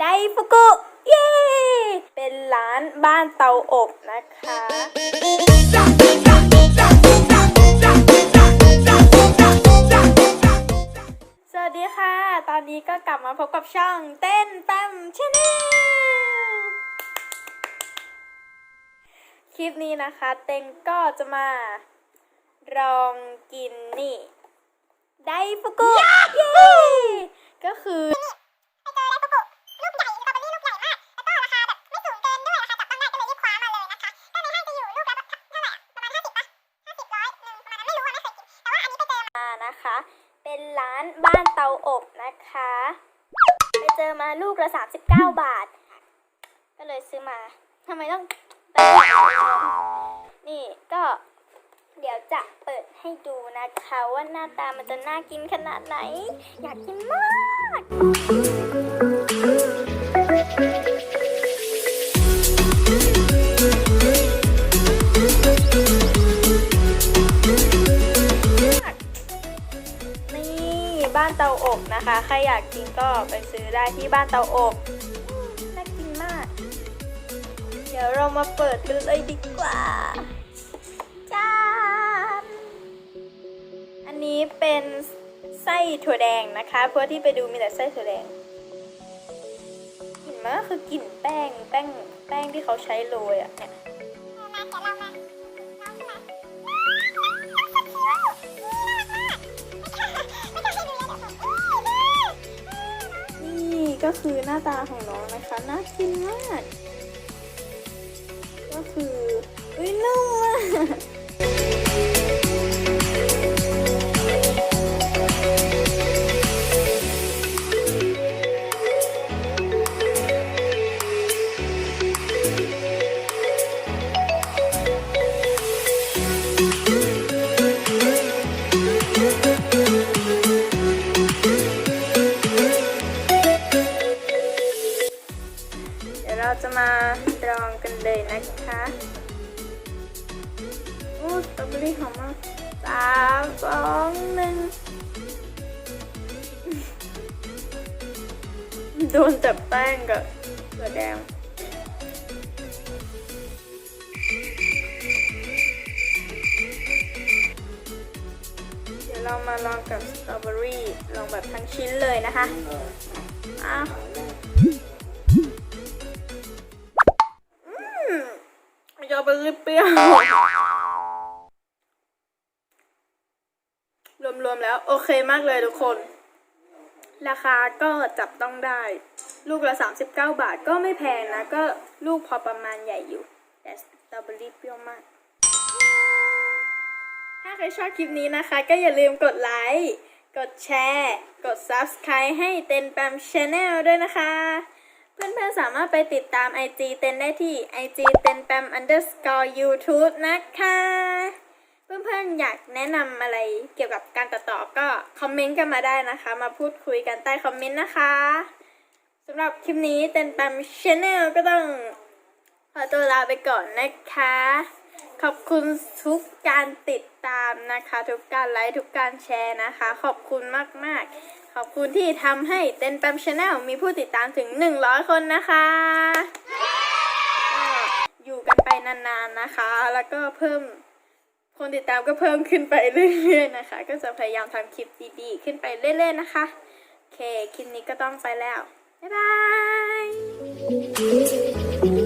ไดฟุกุ เย้ เป็นร้านบ้านเตาอบนะคะสวัสดีค่ะ ตอนนี้ก็กลับมาพบกับช่องเต้นแปมชาแนลคลิปนี้นะคะ เต็งก็จะมาลองกินนี่ ไดฟุกุ เย้ ก็คือ นะคะ เป็นร้านบ้านเตาอบนะคะ ไปเจอมาลูกละ 39 บาท ก็เลยซื้อมาทำไมต้องนี่ก็เดี๋ยวจะเปิดให้ดูนะคะว่าหน้าตามันจะน่ากินขนาดไหน อยากกินมาก อบนะคะ ใครอยากกินก็ไปซื้อได้ที่บ้านเตาอบน่ากินมาก เดี๋ยวเรามาเปิดดูเลยดีกว่าจ้านอันนี้เป็นไส้ถั่วแดงนะคะเพราะที่ไปดูมีแต่ไส้ถั่วแดงกลิ่นมันก็คือกลิ่นแป้งแป้งแป้งที่เขาใช้โรยอะเนี่ย คือหน้าตาของน้องนะคะน่ากินมาก ก็คืออุ้ยนุ่มมาก ดี๋ยวเราจะมาลองกันเลยนะคะโอ้สตรอเบอรี่หอมมากสามสองหนึ่งโดนจับแป้งกับตัวแดงเดี๋ยวเรามาลองกับสตรอเบอรี่ลองแบบทั้งชิ้นเลยนะคะอ้าว อเบอรี่เปรี้ยวรวมๆแล้วโอเคมากเลยทุกคน ราคาก็จับต้องได้ ลูกละ 39 บาทก็ไม่แพงนะ ก็ลูกพอประมาณใหญ่อยู่ แต่สตรอเบอรี่เปรี้ยวมาก ถ้าใครชอบคลิปนี้นะคะ ก็อย่าลืมกดไลค์ กดแชร์ กด Subscribe ให้เต็นแปมช n แนลด้วยนะคะ เพื่อนๆสามารถไปติดตาม IG เต็นได้ที่ IG เต็นแปม underscore YouTube นะคะ เพื่อนๆอยากแนะนำอะไรเกี่ยวกับการตัดต่อก็คอมเมนต์กันมาได้นะคะ มาพูดคุยกันใต้คอมเมนต์นะคะสำหรับคลิปนี้เต็นแปมช n แนลก็ต้องขอตัวลาไปก่อนนะคะ ขอบคุณทุกการติดตามนะคะ ทุกการไลค์ทุกการแชร์นะคะ ขอบคุณมากๆ ขอบคุณที่ทำให้เต้นแปมชาแนลมีผู้ติดตามถึง 100 คนนะคะก็อยู่กันไปนานๆนะคะ แล้วก็เพิ่มคนติดตามก็เพิ่มขึ้นไปเรื่อยๆนะคะ ก็จะพยายามทำคลิปดีๆ ขึ้นไปเรื่อยๆนะคะ โอเค คลิปนี้ก็ต้องไปแล้ว บ๊ายบาย